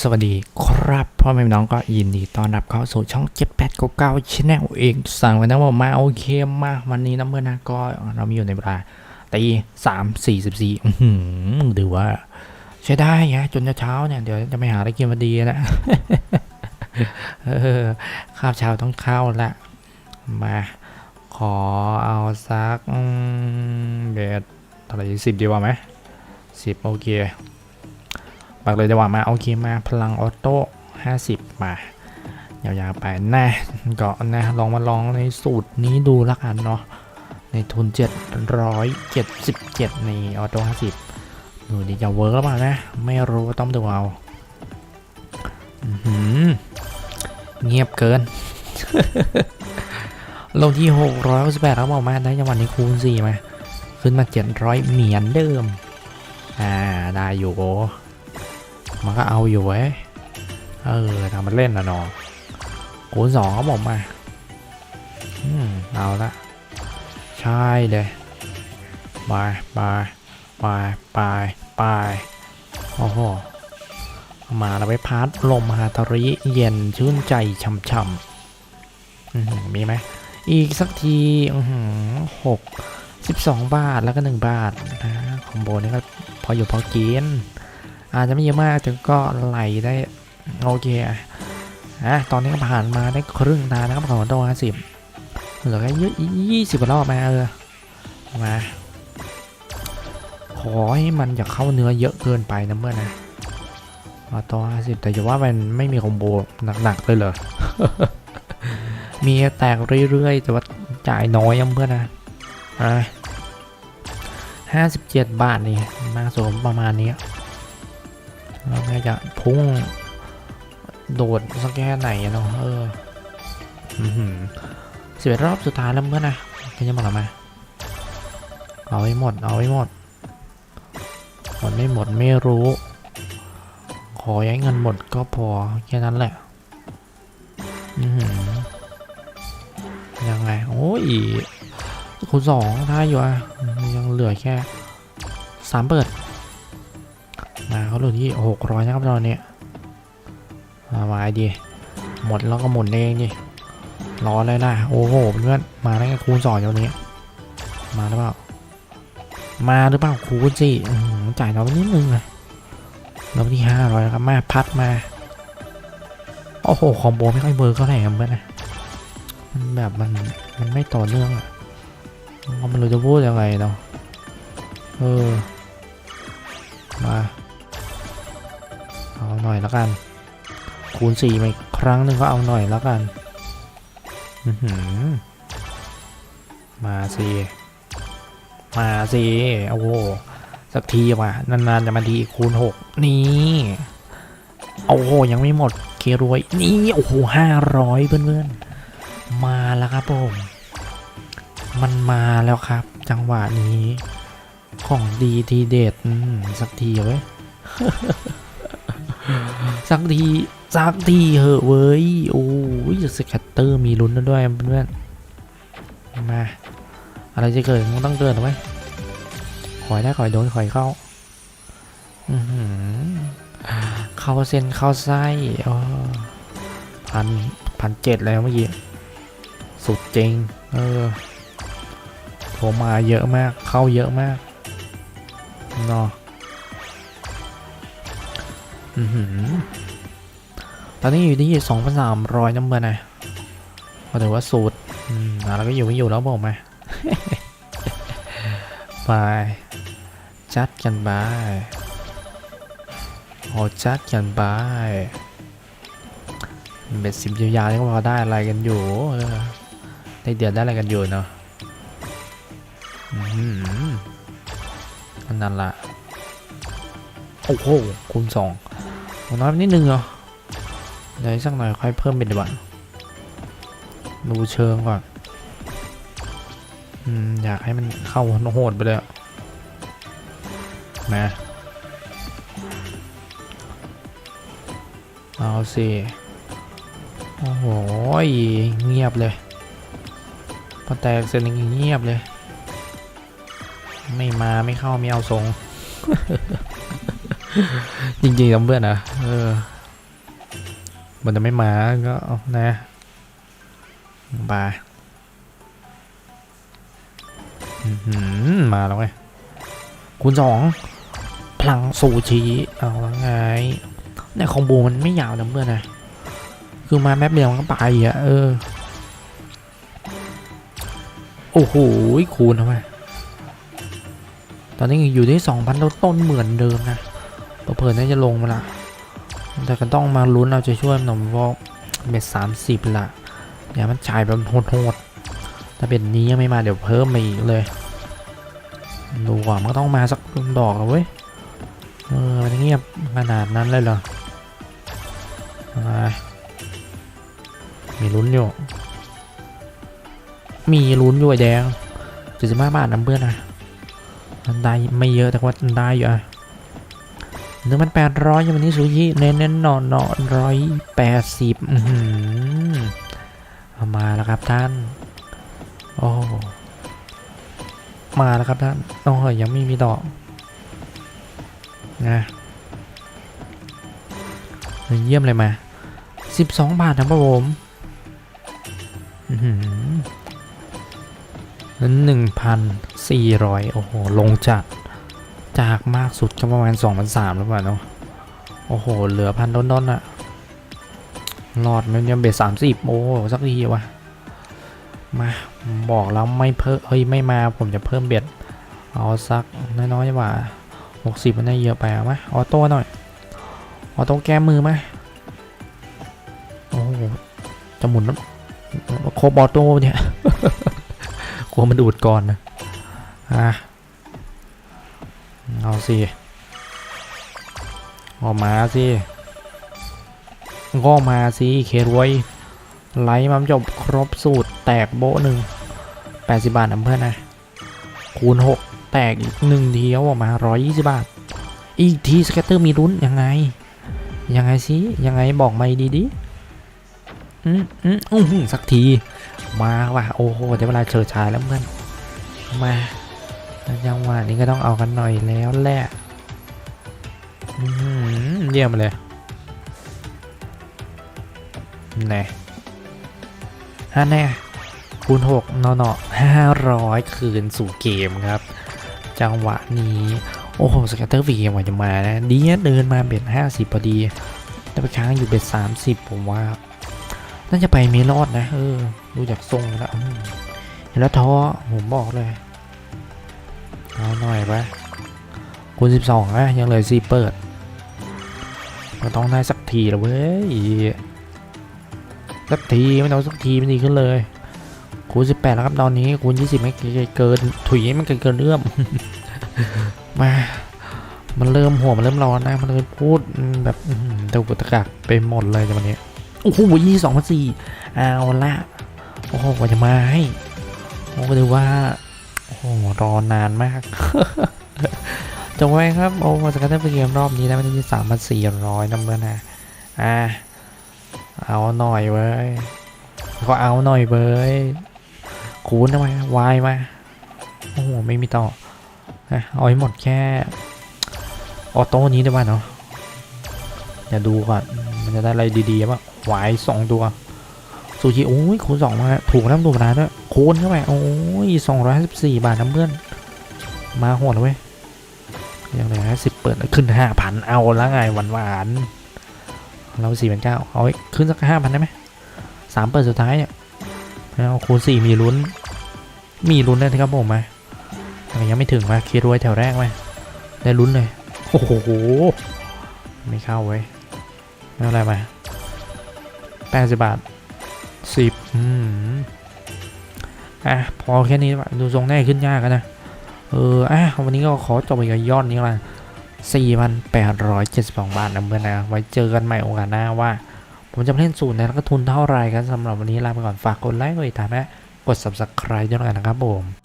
สวัสดีครับพ่อแม่น้องก็ยินดีต้อนรับเข้าสู่ช่อง7899 Channel เองสั่งไว้นะว่ามาโอเคมาวันนี้นะเมื่อนะก็เรามีอยู่ในเวลาตีสามสี่สิบสี่ดูว่า ใช้ได้ฮะจนจะเช้าเนี่ย เดี๋ยวจะไปหาอะไรกินพอดีนะข้าวเช้าต้องเข้าละมาขอเอาสักเบ็ดเท่าไรสิบดีกว่าไหมสิบโอเค บอกเลยดีกว่ามาโอเคมาพลังออโต้50 มายาวๆไปนะก็นะลองมาลองในสูตรนี้ดูละกันเนาะในทุน 777 ในออโต้50 ดูดีจะเวิร์กหรือเปล่านะ ไม่รู้ต้องดูเอาเงียบเกิน ลงที่ 668ครับบอกมาได้จังหวะนี้คูณ4มา ขึ้นมา 700 เหมียนเดิม อ่า ได้อยู่โมันก็เอาอยู่เว้ย เออทำมันเล่นนะเนาะคูณสองเขาบอกมา อืม เอาละ ใช่เลยบายบายบายบายบายโอ้โหเอามาเราไปพาร์ทลมฮาตาริเย็นชื่นใจช่ำๆอื้อหือมีไหม อีกสักทีอือหือหกสิบสองบาทแล้วก็หนึ่งบาทนะคอมโบนี้ก็พออยู่พอกิน อาจจะไม่เยอะมากแต่ก็ไหลได้โอเคอะอะตอนนี้ก็ผ่านมาได้ครึ่งทางนะครับของตัวสิบเหลือแค่ยี่สิบกว่ารอบมาเออมาขอให้มันอย่าเข้าเนื้อเยอะเกินไปนะเมื่อนะมาตัวห้าสิบแต่จะว่ามันไม่มีคอมโบหนักๆเลยเหรอ มีแตกเรื่อยๆ แต่ว่าจ่ายน้อยยังเพื่อนนะอะห้าสิบเจ็ดบาทนี่มาสมประมาณนี้ เราแค่จะพุ่ง โดดสักแค่ไหนเนาะเออสิบเอ็ดรอบสุดท้ายแล้วเมื่อนะก็จะมาทำไมเอาไว้หมด เอาไว้หมด หมดไม่หมดไม่รู้ ขอย้ายเงินหมดก็พอแค่นั้นแหละยังไง โอ้ยคูณสองได้อยู่อะ ยังเหลือแค่สามเปิด เขาหลือที่หกร้อยนะครับตอนนี้มาไว้ดีหมดแล้วก็หมดเองดิรอเลยนะโอ้โหเพื่อนมาได้แค่คูณสองเดี๋ยวนี้ มาหรือเปล่ามาหรือเปล่าคูณสิอื้อหือจ่ายเราไปนิดนึงเลยเราไปที่ห้าร้อยครับมาพัดมาโอ้โหคอมโบไม่ค่อยเบิร์เท่าไหร่ครับเพื่อนนะมันแบบมันมันไม่ต่อเนื่องอะเราไม่รู้จะพูดยังไงเนาะเออมา เอาหน่อยแล้วกัน คูณสี่มาอีกครั้งหนึ่งก็เอาหน่อยแล้วกันมาสิมาสิโอ้โหสักทีว่ะนานๆจะมาดีคูณหกนี่โอ้โหยังไม่หมดเครวยนี่โอ้โหห้าร้อยเพื่อนๆมาแล้วครับผมมันมาแล้วครับ จังหวะนี้ ของดีทีเด็ดสักทีเว้ย สักทีสักทีเหอะเว้ย โอ้ยสแคตเตอร์มีลุ้นด้วยเพื่อนมา อะไรจะเกิดมันต้องเกิดหรอไหมขอยได้ขอยโดนขอยเข้าเข้าเส้นเข้าไส้อ๋อพันพันเจ็ดแล้วเมื่อกี้ สุดจริง เออโทรมาเยอะมาก เข้าเยอะมากเนาะอือหือ ตอนนี้อยู่ที่สองพันสามร้อยน้ำมันนะก็ถือว่าสูตรอืมอะเราก็อยู่ไม่อยู่แล้วบอกมาไปจัดกันไปโอ้จัดกันไปเบ็ดสิบยาวๆนี่ก็พอได้อะไรกันอยู่เออได้เดือดได้อะไรกันอยู่เนาะอืมอันนั้นละโอ้โหคูณสอง ผมน้อยนิดนึงเหรอเดี๋ยวสักหน่อยค่อยเพิ่มเป็นดีกว่าดูเชิงก่อนอืมอยากให้มันเข้าโหดไปเลยอะมาเอาสิโอ้โหเงียบเลยพอแตกเสร็จเงียบเลย ไม่มาไม่เข้าไม่เอาทรง จริงๆจำเพื่อนนะเออ มันจะไม่มาก็นะบาอื้อหือมาแล้วไงคูณสองพลังสูชีเอาล้วไงเนี่ยคอมโบมันไม่ยาวนะเพื่อนนะคือมาแป๊บเดียวมันก็ไปอะเออโอ้โหคูณทำไมตอนนี้อยู่ที่สองพันต้นเหมือนเดิมนะ เผื่อน่าจะลงมาละ แต่ก็ต้องมาลุ้นเราจะช่วยหน่อยเพราะเบ็ดสามสิบละเดี๋ยวมันจ่ายแบบโหดๆถ้าเป็นนี้ยังไม่มาเดี๋ยวเพิ่มมาอีกเลย ดูก่อนมันต้องมาสักดอกแล้วเว้ย เออมันเงียบขนาดนั้นเลยเหรออ่ามีลุ้นอยู่ มีลุ้นอยู่ไอแดงเจ็ดสิบห้าบาทนะเพื่อนนะมันได้ไม่เยอะแต่ว่ามันได้อยู่อะ หนึ่งพันแปดร้อยยังวันนี้ซูชิเน้นเน้นๆนอนนอนร้อยแปดสิบอือหือเอามาแล้วครับท่าน โอ้ มาแล้วครับท่านโอ้ยยังไม่มีดอกนะเยี่ยมเลยมาสิบสองบาทนะครับผมอือหือหนึ่งพันสี่ร้อยโอ้โห ลงจัด จากมากสุดก็ประมาณ2 0 0 3หรือเปล่าเนาะโอ้โห เหลือพันต้นๆอะรอดมันยังเบ็ดสามสิบโอ้สักทีวะมาบอกแล้วไม่เพิ่มเฮ้ยไม่มาผมจะเพิ่มเบ็ดเอาสักน้อยๆว่าหกสิบมันได้เยอะไปอาไหมออโต้หน่อยออโต้แก้มือไหมโอ้โหจะหมุนแล้วโคบออโต้เนี่ยกลัวมันดูดก่อนนะอะ เอาสิออกมาสิก็มาสิเครวยไลท์มันจบครบสูตรแตกโบหนึ่งแปดสิบบาทนะเพื่อนนะคูณหกแตกอีกหนึ่งเดียวออกมาร้อยยี่สิบบาท อีกทีสแกตเตอร์มีรุ้นยังไง ยังไงสิยังไงบอกไม่ดีดิอืมอืมอื้อหือสักที มาว่ะโอ้โหเดี๋ยวเวลาเชิดชายแล้วเพื่อนมา จังหวะนี้ก็ต้องเอากันหน่อยแล้วแหละเยี่ยมเลยแน่ฮะแน่คูณหกนอนๆห้าร้อยคืนสู่เกมครับ จังหวะนี้ โอ้โหสแกตเตอร์วีกมว่าจะมานะดีนะเดินมาเบ็ดห้าสิบพอดี แต่ไปค้างอยู่เบ็ดสามสิบผมว่า น่าจะไปไม่รอดนะ เออ ดูจากทรงแล้วเห็นแล้วท้อผมบอกเลย เอาหน่อยไปคูณสิบสองนะยังเหลยสี่เปิดก็ต้องได้สักทีละเว้ยสักทีไม่ต้องสักทีไม่ดีขึ้นเลยคูณสิบแปดแล้วครับตอนนี้คูณยี่สิบไม่เกินถุยมันเกินเกินเอื้อมมามันเริ่มหัวมันเริ่มร้อนนะมันเลยพูดแบบตะกุตะกักไปหมดเลยในวันนี้โอ้โหยี่สองพันสี่เอาละโอ้โหกว่าจะมาให้โอ้ก็ถือว่า โอ้รอนานมากจงไว้ครับ โอ้สกัตเตอร์เกมรอบนี้นะมันที่สามพันสี่ร้อยน้ำเงินนะ อ่า เอาหน่อยเว้ยก็เอาหน่อยเว้ยคูณทำไมวายมา โอ้โห ไม่มีต่ออะเอาให้หมดแค่ออโต้นี้ได้ป่ะเนาะเดี๋ยวดูก่อน มันจะได้อะไรดีๆป่ะวายสองตัว ซูชิ โอ้ยคูณสองมา ถูกน้ำตัวร้านด้วย คูณเข้าไป โอ้ยสองร้อยสิบสี่บาทน้ำเพื่อน มาโหดเว้ยยังเหลือสิบเปิดขึ้นห้าพันเอาแล้วไงหวานหวานเราสี่พันเก้าเอาขึ้นสักห้าพันได้ไหมสามเปิดสุดท้ายเนี่ยเอาคูณสี่มีลุ้น มีลุ้นได้ครับผมไหมแต่ยังไม่ถึงมาคิดรวยแถวแรกไหมได้ลุ้นเลย โอ้โห ไม่เข้าเว้ยไม่เป็นไรมาแปดสิบบาท อะพอแค่นี้ป่ะดูทรงแน่ขึ้นยากนะเอออะวันนี้ก็ขอจบไปกับยอดนี้ละ4,872 บาทนะเพื่อนนะไว้เจอกันใหม่โอกาสหน้าว่า ผมจะเล่นสูตรในแล้วก็ทุนเท่าไรกันสำหรับวันนี้ลาไปก่อนฝากกดไลค์กดติดตามและกด subscribe ด้วยกันนะครับผม